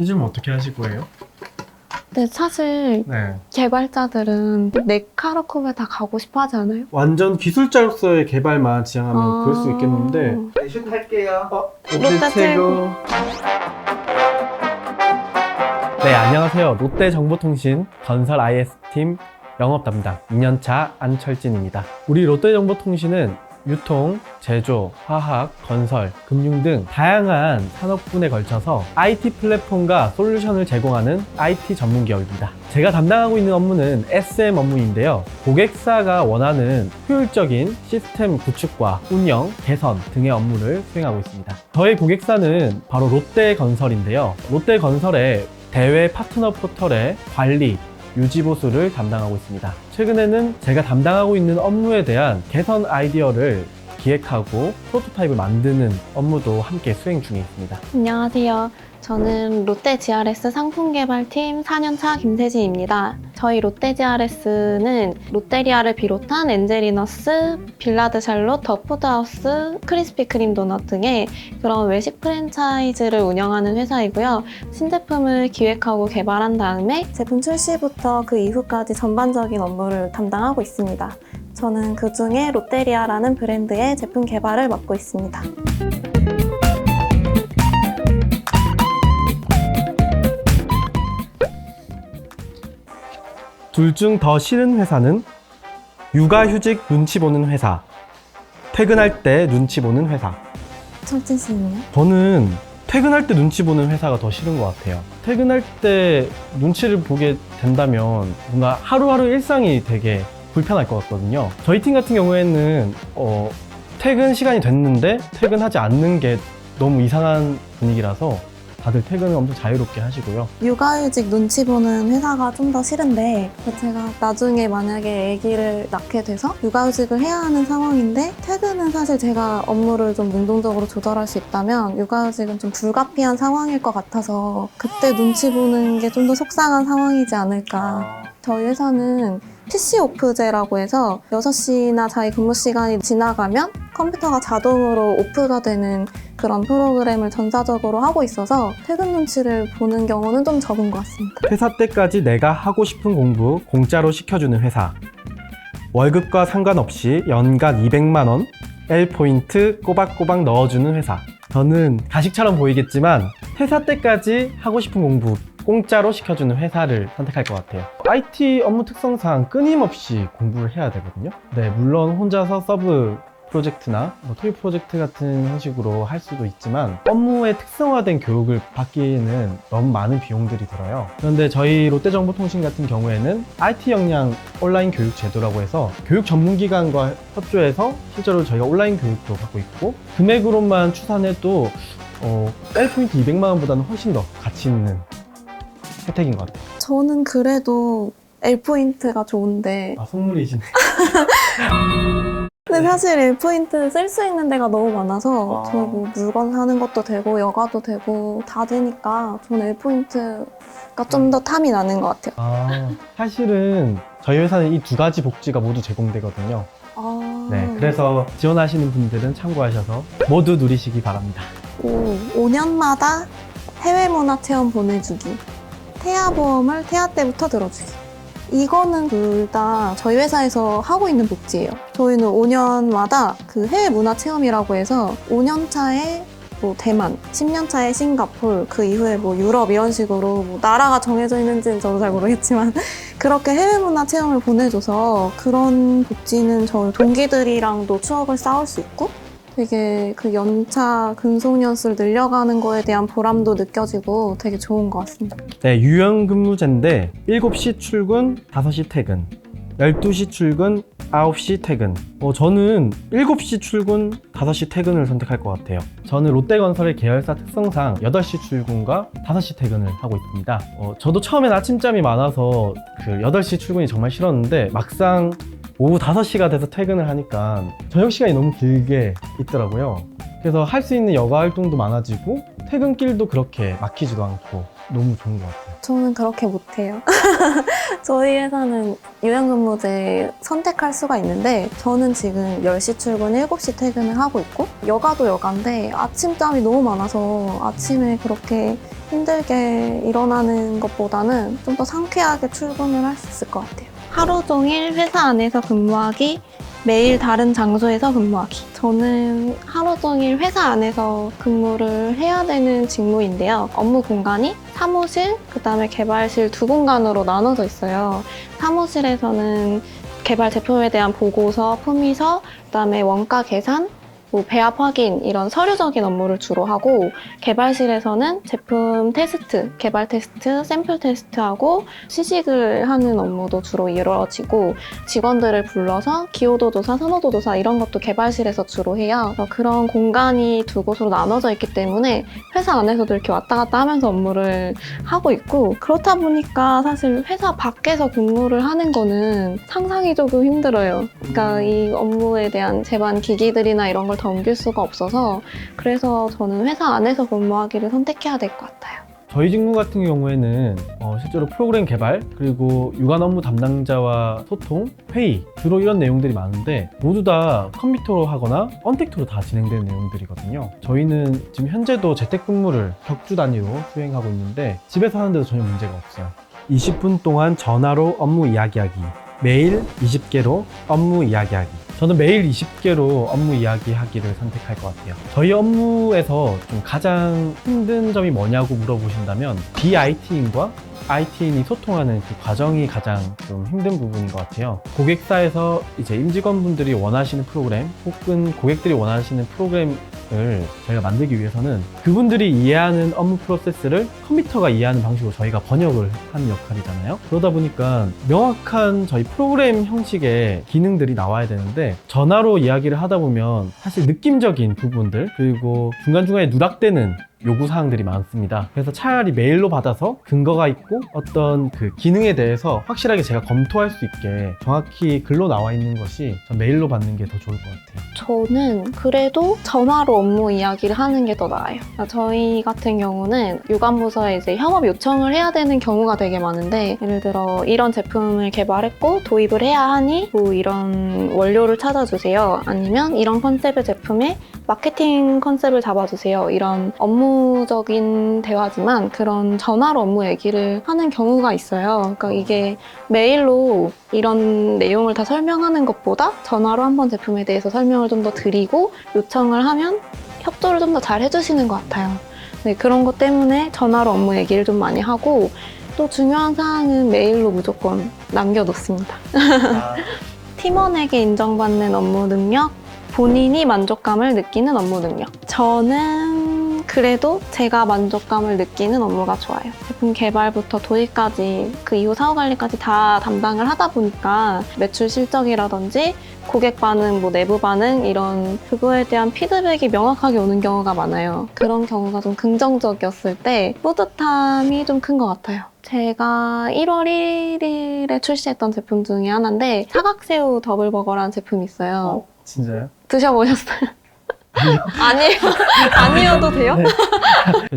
요즘 어떻게 하실 거예요? 근데 사실 네. 개발자들은 네카로쿰에 다 가고 싶어 하지 않아요? 완전 기술자로서의 개발만 지향하면 그럴 수 있겠는데 네, 슛 할게요. 롯데 최고. 네, 안녕하세요. 롯데 정보통신 건설 IS팀 영업 담당 2년차 안철진입니다. 우리 롯데 정보통신은 유통, 제조, 화학, 건설, 금융 등 다양한 산업군에 걸쳐서 IT 플랫폼과 솔루션을 제공하는 IT 전문 기업입니다. 제가 담당하고 있는 업무는 SM 업무인데요. 고객사가 원하는 효율적인 시스템 구축과 운영, 개선 등의 업무를 수행하고 있습니다. 저희 고객사는 바로 롯데건설인데요. 롯데건설의 대외 파트너 포털의 관리, 유지보수를 담당하고 있습니다. 최근에는 제가 담당하고 있는 업무에 대한 개선 아이디어를 기획하고 프로토타입을 만드는 업무도 함께 수행 중에 있습니다. 안녕하세요. 저는 롯데 GRS 상품개발팀 4년차 김세진입니다. 저희 롯데 GRS는 롯데리아를 비롯한 엔젤리너스, 빌라드 샬롯, 더 푸드하우스, 크리스피 크림 도넛 등의 그런 외식 프랜차이즈를 운영하는 회사이고요. 신제품을 기획하고 개발한 다음에 제품 출시부터 그 이후까지 전반적인 업무를 담당하고 있습니다. 저는 그 중에 롯데리아라는 브랜드의 제품 개발을 맡고 있습니다. 둘 중 더 싫은 회사는 육아휴직 눈치 보는 회사, 퇴근할 때 눈치 보는 회사. 철진 씨는요? 저는 퇴근할 때 눈치 보는 회사가 더 싫은 것 같아요. 퇴근할 때 눈치를 보게 된다면 뭔가 하루하루 일상이 되게 불편할 것 같거든요. 저희 팀 같은 경우에는 어, 퇴근 시간이 됐는데 퇴근하지 않는 게 너무 이상한 분위기라서 다들 퇴근을 엄청 자유롭게 하시고요. 육아휴직 눈치 보는 회사가 좀 더 싫은데 제가 나중에 만약에 아기를 낳게 돼서 육아휴직을 해야 하는 상황인데 퇴근은 사실 제가 업무를 좀 능동적으로 조절할 수 있다면 육아휴직은 좀 불가피한 상황일 것 같아서 그때 눈치 보는 게 좀 더 속상한 상황이지 않을까 저희 회사는 PC 오프제라고 해서 6시나 자기 근무 시간이 지나가면 컴퓨터가 자동으로 오프가 되는 그런 프로그램을 전자적으로 하고 있어서 퇴근 눈치를 보는 경우는 좀 적은 것 같습니다. 회사 때까지 내가 하고 싶은 공부 공짜로 시켜주는 회사. 월급과 상관없이 연간 200만 원 L포인트 꼬박꼬박 넣어주는 회사. 저는 가식처럼 보이겠지만 회사 때까지 하고 싶은 공부 공짜로 시켜주는 회사를 선택할 것 같아요. IT 업무 특성상 끊임없이 공부를 해야 되거든요. 네, 물론 혼자서 서브 프로젝트나 뭐 토익 프로젝트 같은 형식으로 할 수도 있지만 업무의 특성화된 교육을 받기에는 너무 많은 비용들이 들어요. 그런데 저희 롯데정보통신 같은 경우에는 IT 역량 온라인 교육 제도라고 해서 교육 전문기관과 협조해서 실제로 저희가 온라인 교육도 받고 있고 금액으로만 추산해도 어, L포인트 200만 원보다는 훨씬 더 가치 있는 혜택인 것 같아요. 저는 그래도 L포인트가 좋은데 아, 선물이시네. 근데 사실 L포인트 쓸 수 있는 데가 너무 많아서 아. 저희 뭐 물건 사는 것도 되고 여가도 되고 다 되니까 저는 L포인트가 좀 더 탐이 나는 것 같아요. 아, 사실은 저희 회사는 이 두 가지 복지가 모두 제공되거든요. 아, 네, 그래서 지원하시는 분들은 참고하셔서 모두 누리시기 바랍니다. 오, 5년마다 해외 문화 체험 보내주기. 태아 보험을 태아 때부터 들어주기. 이거는 둘 다 저희 회사에서 하고 있는 복지예요. 저희는 5년마다 그 해외 문화 체험이라고 해서 5년 차에 뭐 대만, 10년 차에 싱가폴, 그 이후에 뭐 유럽 이런 식으로 뭐 나라가 정해져 있는지는 저도 잘 모르겠지만 그렇게 해외 문화 체험을 보내줘서 그런 복지는 저희 동기들이랑도 추억을 쌓을 수 있고 되게 그 연차 근속연수를 늘려가는 거에 대한 보람도 느껴지고 되게 좋은 것 같습니다. 네, 유연 근무제인데 7시 출근, 5시 퇴근. 12시 출근, 9시 퇴근. 어, 저는 7시 출근, 5시 퇴근을 선택할 것 같아요. 저는 롯데건설의 계열사 특성상 8시 출근과 5시 퇴근을 하고 있습니다. 어, 저도 처음엔 아침잠이 많아서 그 8시 출근이 정말 싫었는데 막상 오후 5시가 돼서 퇴근을 하니까 저녁 시간이 너무 길게 있더라고요. 그래서 할 수 있는 여가 활동도 많아지고 퇴근길도 그렇게 막히지도 않고 너무 좋은 것 같아요. 저는 그렇게 못해요. 저희 회사는 유연근무제 선택할 수가 있는데 저는 지금 10시 출근, 7시 퇴근을 하고 있고 여가도 여가인데 아침잠이 너무 많아서 아침에 그렇게 힘들게 일어나는 것보다는 좀 더 상쾌하게 출근을 할 수 있을 것 같아요. 하루 종일 회사 안에서 근무하기, 매일 다른 장소에서 근무하기. 저는 하루 종일 회사 안에서 근무를 해야 되는 직무인데요. 업무 공간이 사무실, 그 다음에 개발실 두 공간으로 나눠져 있어요. 사무실에서는 개발 제품에 대한 보고서, 품위서, 그 다음에 원가 계산, 뭐 배합 확인 이런 서류적인 업무를 주로 하고 개발실에서는 제품 테스트, 개발 테스트, 샘플 테스트하고 시식을 하는 업무도 주로 이루어지고 직원들을 불러서 기호도 조사, 선호도 조사 이런 것도 개발실에서 주로 해요. 그런 공간이 두 곳으로 나눠져 있기 때문에 회사 안에서도 이렇게 왔다 갔다 하면서 업무를 하고 있고 그렇다 보니까 사실 회사 밖에서 근무를 하는 거는 상상이 조금 힘들어요. 그러니까 이 업무에 대한 제반 기기들이나 이런 걸더 옮길 수가 없어서 그래서 저는 회사 안에서 근무하기를 선택해야 될 것 같아요. 저희 직무 같은 경우에는 어, 실제로 프로그램 개발 그리고 유관 업무 담당자와 소통, 회의 주로 이런 내용들이 많은데 모두 다 컴퓨터로 하거나 언택트로 다 진행되는 내용들이거든요. 저희는 지금 현재도 재택근무를 격주 단위로 수행하고 있는데 집에서 하는데도 전혀 문제가 없어요. 20분 동안 전화로 업무 이야기하기, 매일 20개로 업무 이야기하기. 저는 매일 20개로 업무 이야기하기를 선택할 것 같아요. 저희 업무에서 좀 가장 힘든 점이 뭐냐고 물어보신다면 BIT인과 IT인이 소통하는 그 과정이 가장 좀 힘든 부분인 것 같아요. 고객사에서 이제 임직원분들이 원하시는 프로그램 혹은 고객들이 원하시는 프로그램 을 저희가 만들기 위해서는 그분들이 이해하는 업무 프로세스를 컴퓨터가 이해하는 방식으로 저희가 번역을 하는 역할이잖아요. 그러다 보니까 명확한 저희 프로그램 형식의 기능들이 나와야 되는데 전화로 이야기를 하다 보면 사실 느낌적인 부분들 그리고 중간중간에 누락되는 요구 사항들이 많습니다. 그래서 차라리 메일로 받아서 근거가 있고 어떤 그 기능에 대해서 확실하게 제가 검토할 수 있게 정확히 글로 나와 있는 것이 전 메일로 받는 게 더 좋을 것 같아요. 저는 그래도 전화로 업무 이야기를 하는 게 더 나아요. 그러니까 저희 같은 경우는 유관부서에 이제 협업 요청을 해야 되는 경우가 되게 많은데 예를 들어 이런 제품을 개발했고 도입을 해야 하니 뭐 이런 원료를 찾아주세요. 아니면 이런 컨셉의 제품에 마케팅 컨셉을 잡아주세요. 이런 업무적인 대화지만 그런 전화로 업무 얘기를 하는 경우가 있어요. 그러니까 이게 메일로 이런 내용을 다 설명하는 것보다 전화로 한번 제품에 대해서 설명을 좀 더 드리고 요청을 하면 협조를 좀 더 잘 해주시는 것 같아요. 네, 그런 것 때문에 전화로 업무 얘기를 좀 많이 하고 또 중요한 사항은 메일로 무조건 남겨놓습니다. 팀원에게 인정받는 업무 능력, 본인이 만족감을 느끼는 업무 능력. 저는 그래도 제가 만족감을 느끼는 업무가 좋아요. 제품 개발부터 도입까지 그 이후 사후 관리까지 다 담당을 하다 보니까 매출 실적이라든지 고객 반응, 뭐 내부 반응 이런 그거에 대한 피드백이 명확하게 오는 경우가 많아요. 그런 경우가 좀 긍정적이었을 때 뿌듯함이 좀 큰 것 같아요. 제가 1월 1일에 출시했던 제품 중에 하나인데 사각새우 더블버거라는 제품이 있어요. 진짜요? 드셔보셨어요? 아니에요. 아니어도 돼요? 네.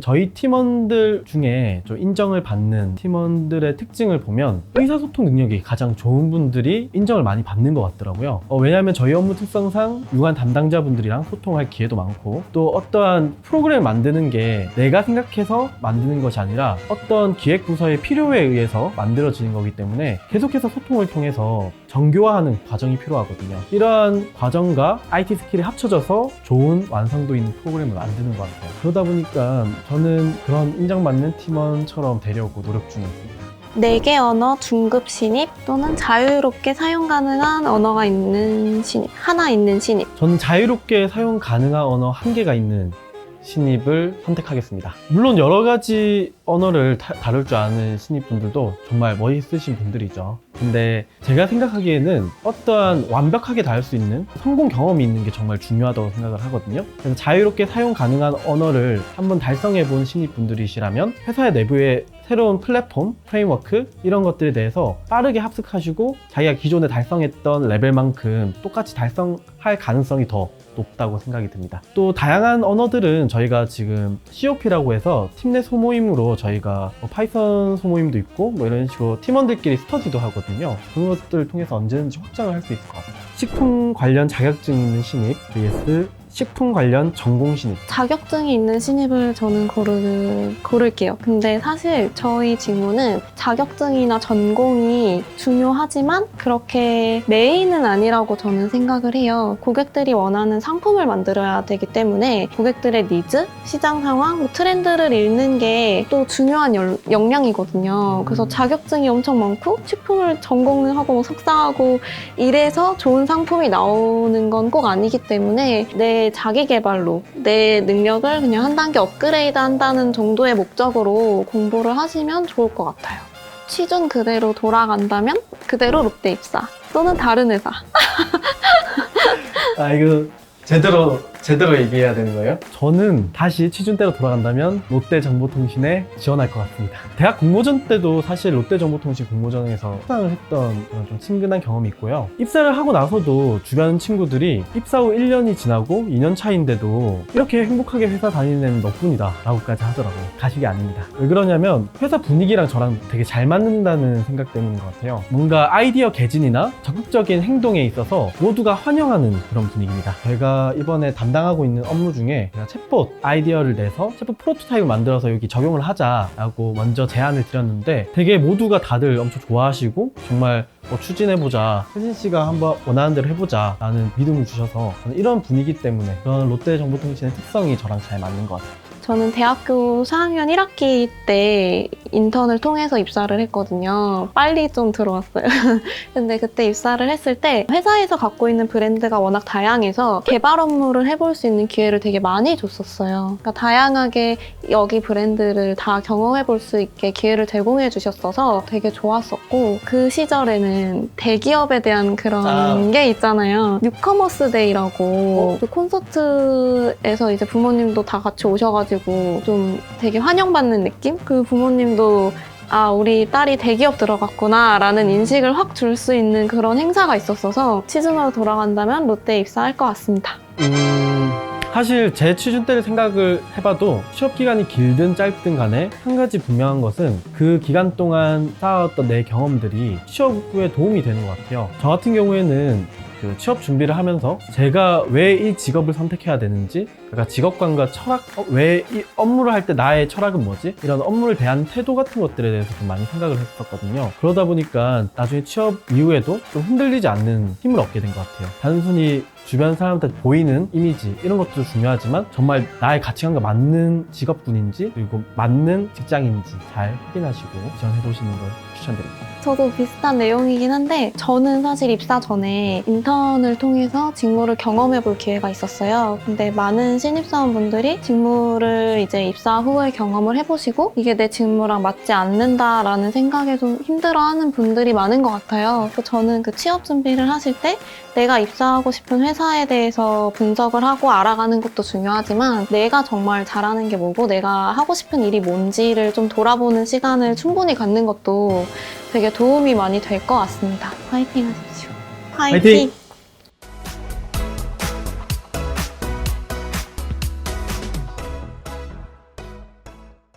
저희 팀원들 중에 좀 인정을 받는 팀원들의 특징을 보면 의사소통 능력이 가장 좋은 분들이 인정을 많이 받는 것 같더라고요. 어, 왜냐하면 저희 업무 특성상 유관 담당자분들이랑 소통할 기회도 많고 또 어떠한 프로그램을 만드는 게 내가 생각해서 만드는 것이 아니라 어떤 기획 부서의 필요에 의해서 만들어지는 거기 때문에 계속해서 소통을 통해서 정교화하는 과정이 필요하거든요. 이러한 과정과 IT 스킬이 합쳐져서 좋은 완성도 있는 프로그램을 만드는 것 같아요. 그러다 보니까 저는 그런 인정받는 팀원처럼 되려고 노력 중에 있습니다. 네개 언어 중급 신입 또는 자유롭게 사용 가능한 언어가 있는 신입. 하나 있는 신입. 저는 자유롭게 사용 가능한 언어 한 개가 있는 신입을 선택하겠습니다. 물론 여러 가지 언어를 다, 다룰 줄 아는 신입분들도 정말 멋있으신 분들이죠. 근데 제가 생각하기에는 어떠한 완벽하게 다룰 수 있는 성공 경험이 있는 게 정말 중요하다고 생각을 하거든요. 그래서 자유롭게 사용 가능한 언어를 한번 달성해 본 신입분들이시라면 회사 내부에 새로운 플랫폼, 프레임워크 이런 것들에 대해서 빠르게 합숙하시고 자기가 기존에 달성했던 레벨만큼 똑같이 달성할 가능성이 더 높다고 생각이 듭니다. 또 다양한 언어들은 저희가 지금 COP라고 해서 팀 내 소모임으로 저희가 뭐 파이썬 소모임도 있고 뭐 이런 식으로 팀원들끼리 스터디도 하거든요. 그런 것들을 통해서 언제든지 확장을 할 수 있을 것 같아요. 식품 관련 자격증 있는 신입 vs 식품 관련 전공 신입. 자격증이 있는 신입을 저는 고르, 고를게요. 근데 사실 저희 직무는 자격증이나 전공이 중요하지만 그렇게 메인은 아니라고 저는 생각을 해요. 고객들이 원하는 상품을 만들어야 되기 때문에 고객들의 니즈, 시장 상황, 뭐 트렌드를 읽는 게 또 중요한 열- 역량이거든요. 그래서 자격증이 엄청 많고 식품을 전공을 하고 뭐 석사하고 이래서 좋은 상품이 나오는 건 꼭 아니기 때문에 내 자기 개발로 내 능력을 그냥 한 단계 업그레이드 한다는 정도의 목적으로 공부를 하시면 좋을 것 같아요. 취준 그대로 돌아간다면 그대로 롯데 입사 또는 다른 회사. 아 이거 제대로 제대로 얘기해야 되는 거예요? 저는 다시 취준대로 돌아간다면 롯데정보통신에 지원할 것 같습니다. 대학 공모전 때도 사실 롯데정보통신 공모전에서 수상을 했던 그런 좀 친근한 경험이 있고요. 입사를 하고 나서도 주변 친구들이 입사 후 1년이 지나고 2년 차인데도 이렇게 행복하게 회사 다니는 너뿐이다 라고까지 하더라고요. 가식이 아닙니다. 왜 그러냐면 회사 분위기랑 저랑 되게 잘 맞는다는 생각 때문인 것 같아요. 뭔가 아이디어 개진이나 적극적인 행동에 있어서 모두가 환영하는 그런 분위기입니다. 저희가 이번에 담당 하고 있는 업무 중에 제가 챗봇 아이디어를 내서 챗봇 프로토타입을 만들어서 여기 적용을 하자라고 먼저 제안을 드렸는데 되게 모두가 다들 엄청 좋아하시고 정말 뭐 추진해보자 혜진 씨가 한번 원하는 대로 해보자 라는 믿음을 주셔서 저는 이런 분위기 때문에 그런 롯데정보통신의 특성이 저랑 잘 맞는 것 같아요. 저는 대학교 4학년 1학기 때 인턴을 통해서 입사를 했거든요. 빨리 좀 들어왔어요. 근데 그때 입사를 했을 때 회사에서 갖고 있는 브랜드가 워낙 다양해서 개발 업무를 해볼 수 있는 기회를 되게 많이 줬었어요. 그러니까 다양하게 여기 브랜드를 다 경험해 볼 수 있게 기회를 제공해 주셨어서 되게 좋았었고 그 시절에는 대기업에 대한 그런 아. 게 있잖아요. 뉴커머스 데이라고 그 콘서트에서 이제 부모님도 다 같이 오셔가지고 좀 되게 환영받는 느낌? 그 부모님 도 아, 우리 딸이 대기업 들어갔구나 라는 인식을 확 줄 수 있는 그런 행사가 있었어서 취준으로 돌아간다면 롯데에 입사할 것 같습니다. 음, 사실 제 취준 때를 생각을 해봐도 취업 기간이 길든 짧든 간에 한 가지 분명한 것은 그 기간 동안 쌓아왔던 내 경험들이 취업 후에 도움이 되는 것 같아요. 저 같은 경우에는 그 취업 준비를 하면서 제가 왜 이 직업을 선택해야 되는지, 그러니까 직업관과 철학, 어, 왜이 업무를 할 때 나의 철학은 뭐지? 이런 업무를 대한 태도 같은 것들에 대해서 좀 많이 생각을 했었거든요. 그러다 보니까 나중에 취업 이후에도 좀 흔들리지 않는 힘을 얻게 된 것 같아요. 단순히 주변 사람한테 보이는 이미지 이런 것도 중요하지만 정말 나의 가치관과 맞는 직업군인지 그리고 맞는 직장인지 잘 확인하시고 지원해 보시는 걸 추천드립니다. 저도 비슷한 내용이긴 한데 저는 사실 입사 전에 인턴을 통해서 직무를 경험해 볼 기회가 있었어요. 근데 많은 신입사원분들이 직무를 이제 입사 후에 경험을 해보시고 이게 내 직무랑 맞지 않는다라는 생각에 좀 힘들어하는 분들이 많은 것 같아요. 그래서 저는 그 취업 준비를 하실 때 내가 입사하고 싶은 회사 에 대해서 분석을 하고 알아가는 것도 중요하지만 내가 정말 잘하는 게 뭐고 내가 하고 싶은 일이 뭔지를 좀 돌아보는 시간을 충분히 갖는 것도 되게 도움이 많이 될 것 같습니다. 화이팅 하십시오. 화이팅!